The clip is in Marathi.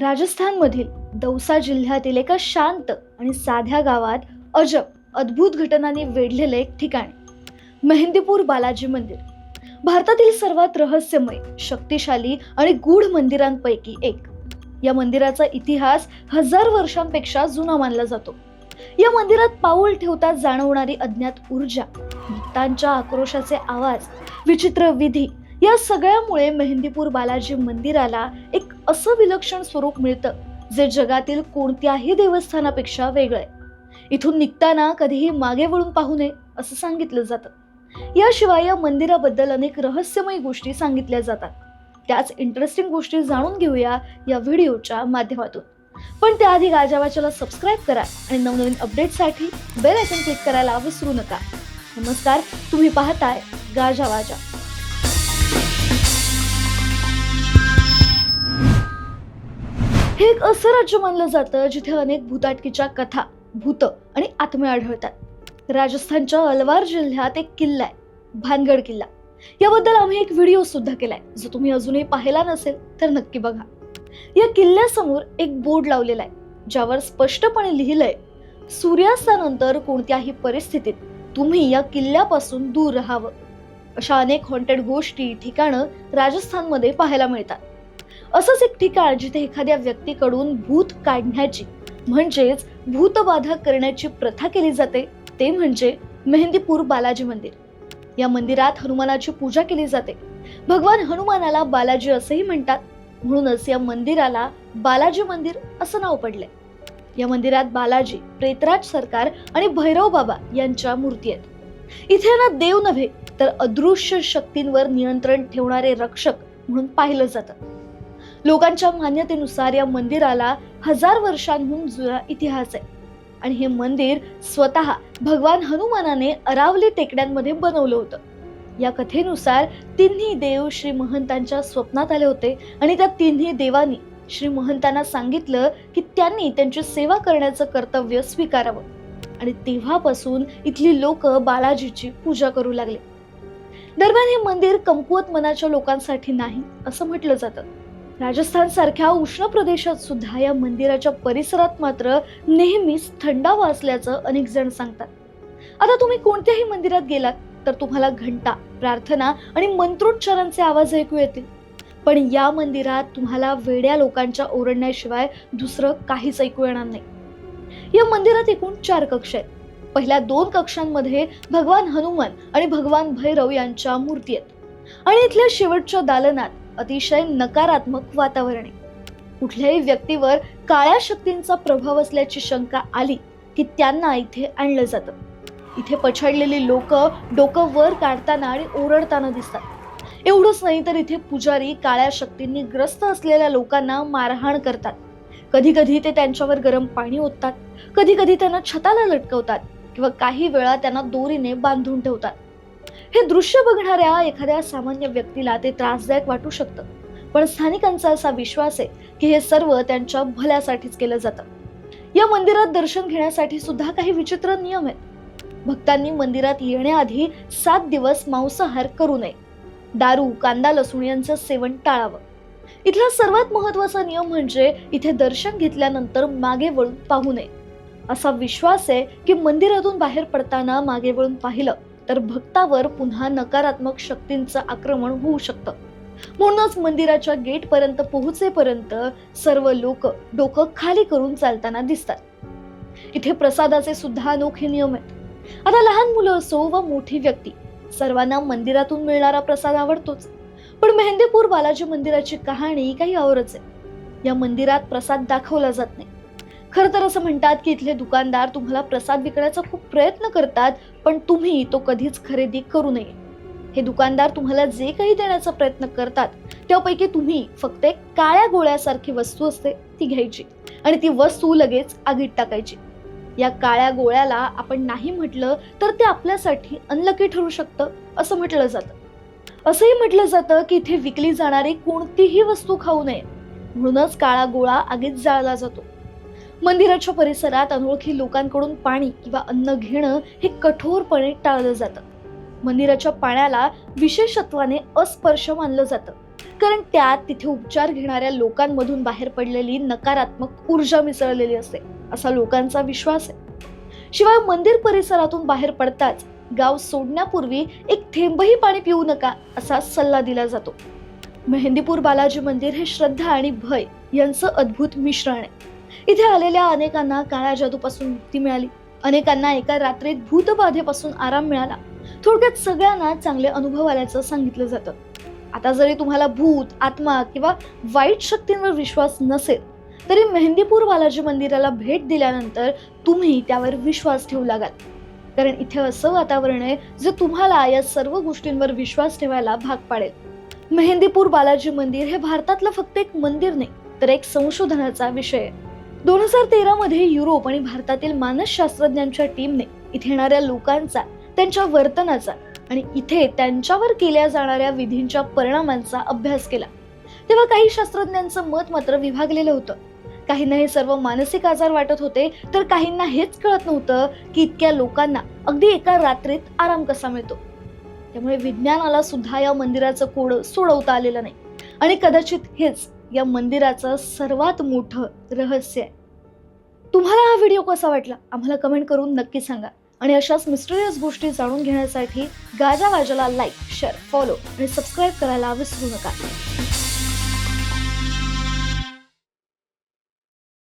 राजस्थानमधील दौसा जिल्ह्यातील एका शांत आणि साध्या गावात अजब अद्भुत घटनांनी वेढलेलं एक ठिकाण मेहंदीपूर बालाजी मंदिर. भारतातील सर्वात रहस्यमय शक्तिशाली आणि गूढ मंदिरांपैकी एक. या मंदिराचा इतिहास हजार वर्षांपेक्षा जुना मानला जातो. या मंदिरात पाऊल ठेवता जाणवणारी अज्ञात ऊर्जा भक्तांच्या आक्रोशाचे आवाज विचित्र विधी या सगळ्यामुळे मेहंदीपूर बालाजी मंदिराला एक असं विलक्षण स्वरूप मिळतं जे जगातील कोणत्याही देवस्थानापेक्षा वेगळं आहे. इथून निघताना कधीही मागे वळून पाहू नये असं सांगितलं जातं. याशिवाय या मंदिराबद्दल अनेक रहस्यमय गोष्टी सांगितल्या जातात. त्याच इंटरेस्टिंग गोष्टी जाणून घेऊया या व्हिडिओच्या माध्यमातून. पण त्याआधी गाजावाच्याला सबस्क्राईब करा आणि नवनवीन अपडेटसाठी बेल आयकन क्लिक करायला विसरू नका. नमस्कार तुम्ही पाहताय गाजावाजा हे एक असं राज्य मानलं जातं जिथे अनेक भूताटकीच्या कथा भूत आणि आत्मे आढळतात. राजस्थानच्या अलवार जिल्ह्यात एक किल्ला आहे भानगड किल्ला. याबद्दल आम्ही एक व्हिडिओ सुद्धा केलाय. जो तुम्ही अजूनही पाहिला नसेल तर नक्की बघा. या किल्ल्यासमोर एक बोर्ड लावलेला आहे ज्यावर स्पष्टपणे लिहिलंय सूर्यास्तानंतर कोणत्याही परिस्थितीत तुम्ही या किल्ल्यापासून दूर राहावं. अशा अनेक हॉन्टेड गोष्टी ठिकाणं राजस्थानमध्ये पाहायला मिळतात. असंच एक ठिकाण जिथे एखाद्या व्यक्तीकडून भूत काढण्याची म्हणजेच भूतबाधा करण्याची प्रथा केली जाते ते म्हणजे मेहंदीपूर बालाजी मंदिर. या मंदिरात हनुमानाची पूजा केली जाते. भगवान हनुमानाला बालाजी असेही म्हणतात. म्हणूनच या मंदिराला बालाजी मंदिर असं नाव पडलंय. या मंदिरात बालाजी प्रेतराज सरकार आणि भैरव बाबा यांच्या मूर्ती आहेत. इथे ना देव नव्हे तर अदृश्य शक्तींवर नियंत्रण ठेवणारे रक्षक म्हणून पाहिलं जातं. लोकांच्या मान्यतेनुसार या मंदिराला हजार वर्षांहून जुना इतिहास आहे. आणि हे मंदिर स्वतः भगवान हनुमानाने अरावली टेकड्यांमध्ये बनवलं होतं. या कथेनुसार तिन्ही देव श्री महंतांच्या स्वप्नात आले होते आणि त्या तिन्ही देवांनी श्री महंतांना सांगितलं की त्यांनी त्यांची सेवा करण्याचं कर्तव्य स्वीकारावं. आणि तेव्हापासून इथली लोक बालाजीची पूजा करू लागले. दरम्यान हे मंदिर कमकुवत मनाच्या लोकांसाठी नाही असं म्हटलं जातं. राजस्थान सारख्या उष्ण प्रदेशात सुद्धा या मंदिराच्या परिसरात मात्र नेहमीच थंडावा असल्याचं अनेक जण सांगतात. आता तुम्ही कोणत्याही मंदिरात गेलात तर तुम्हाला घंटा प्रार्थना आणि मंत्रोच्चारांचे आवाज ऐकू येतील. पण या मंदिरात तुम्हाला वेड्या लोकांच्या ओरडण्याशिवाय दुसरं काहीच ऐकू येणार नाही. या मंदिरात एकूण चार कक्ष आहेत. पहिल्या दोन कक्षांमध्ये भगवान हनुमान आणि भगवान भैरव यांच्या मूर्ती आहेत. आणि इथल्या शेवटच्या दालनात अतिशय नकारात्मक वातावरण आहे. कुठल्याही व्यक्तीवर काळ्या शक्तींचा प्रभाव असल्याची शंका आली की त्यांना इथे आणलं जातं. इथे पछाडलेली लोक डोकं वर काढताना आणि ओरडताना दिसतात. एवढंच नाही तर इथे पुजारी काळ्या शक्तींनी ग्रस्त असलेल्या लोकांना मारहाण करतात. कधी कधी ते त्यांच्यावर गरम पाणी ओततात. कधी कधी त्यांना छताला लटकवतात किंवा काही वेळा त्यांना दोरीने बांधून ठेवतात. हे दृश्य बघणाऱ्या एखाद्या सामान्य व्यक्तीला ते त्रासदायक वाटू शकतं. पण स्थानिकांचा असा विश्वास आहे की हे सर्व त्यांच्या भल्यासाठीच केलं जातं. या मंदिरात दर्शन घेण्यासाठी सुद्धा काही विचित्र नियम आहेत. भक्तांनी मंदिरात येण्याआधी सात दिवस मांसाहार करू नये. दारू कांदा लसूण यांचं सेवन टाळावं. इथला सर्वात महत्त्वाचा नियम म्हणजे इथे दर्शन घेतल्यानंतर मागे वळून पाहू नये. असा विश्वास आहे की मंदिरातून बाहेर पडताना मागे वळून पाहिलं तर भक्तावर पुन्हा नकारात्मक शक्तींचं आक्रमण होऊ शकतं. म्हणूनच मंदिराच्या गेट पर्यंत पोहोचेपर्यंत सर्व लोक डोकं खाली करून चालताना दिसतात. इथे प्रसादाचे सुद्धा अनोखे नियम आहेत. आता लहान मुलं असो व मोठी व्यक्ती सर्वांना मंदिरातून मिळणारा प्रसाद आवडतोच. पण मेहंदीपूर बालाजी मंदिराची कहाणी काही औरच आहे. या मंदिरात प्रसाद दाखवला जात नाही. खरं तर असं म्हणतात की इथले दुकानदार तुम्हाला प्रसाद विकण्याचा खूप प्रयत्न करतात पण तुम्ही तो कधीच खरेदी करू नये. हे दुकानदार तुम्हाला जे काही देण्याचा प्रयत्न करतात त्यापैकी तुम्ही फक्त एक काळ्या गोळ्यासारखी वस्तू असते ती घ्यायची. आणि ती वस्तू लगेच आगीत टाकायची. या काळ्या गोळ्याला आपण नाही म्हटलं तर ते आपल्यासाठी अनलकी ठरू शकतं असं म्हटलं जातं. असंही म्हटलं जातं की इथे विकली जाणारी कोणतीही वस्तू खाऊ नये. म्हणूनच काळा गोळा आगीत जाळला जातो. मंदिराच्या परिसरात अनोळखी लोकांकडून पाणी किंवा अन्न घेणं हे कठोरपणे टाळलं जातं. मंदिराच्या पाण्याला विशेषत्वाने अस्पर्श मानलं जातं. कारण त्यात तिथे उपचार घेणाऱ्या लोकांमधून बाहेर पडलेली नकारात्मक ऊर्जा मिसळलेली असते असा लोकांचा विश्वास आहे. शिवाय मंदिर परिसरातून बाहेर पडताच गाव सोडण्यापूर्वी एक थेंबही पाणी पिऊ नका असा सल्ला दिला जातो. मेहंदीपूर बालाजी मंदिर हे श्रद्धा आणि भय यांचं अद्भुत मिश्रण आहे. इथे आलेल्या अनेकांना काळ्या जादूपासून मुक्ती मिळाली. अनेकांना एका रात्रीत भूतबाधेपासून आराम मिळाला. थोडक्यात सगळ्यांना चांगले अनुभव आल्याचं सांगितलं जातं. आता जरी तुम्हाला भूत आत्मा किंवा वाईट शक्तींवर विश्वास नसेल तरी मेहंदीपूर बालाजी मंदिराला भेट दिल्यानंतर तुम्ही त्यावर विश्वास ठेवू लागाल. कारण इथे असं वातावरण आहे जे तुम्हाला या सर्व गोष्टींवर विश्वास ठेवायला भाग पाडेल. मेहंदीपूर बालाजी मंदिर हे भारतातलं फक्त एक मंदिर नाही तर एक संशोधनाचा विषय आहे. दोन हजार तेरा मध्ये युरोप आणि भारतातील मानसशास्त्रज्ञांच्या टीमने इथे येणाऱ्या लोकांचा त्यांच्या वर्तनाचा आणि इथे त्यांच्यावर केल्या जाणाऱ्या विधींच्या परिणामांचा अभ्यास केला. तेव्हा काही शास्त्रज्ञांचं मत मात्र विभागलेलं होतं. काहींना हे सर्व मानसिक आजार वाटत होते तर काहींना हेच कळत नव्हतं की इतक्या लोकांना अगदी एका रात्रीत आराम कसा मिळतो. त्यामुळे विज्ञानाला सुद्धा या मंदिराचं कोड सोडवता आलेलं नाही. आणि कदाचित हेच या मंदिराचं सर्वात मोठं रहस्य आहे. तुम्हाला हा व्हिडिओ कसा वाटला? आम्हाला कमेंट करून नक्की सांगा. आणि अशाच मिस्टरियस गोष्टी जाणून घेण्यासाठी गाजा वाजाला लाईक शेअर फॉलो आणि सबस्क्राईब करायला विसरू नका.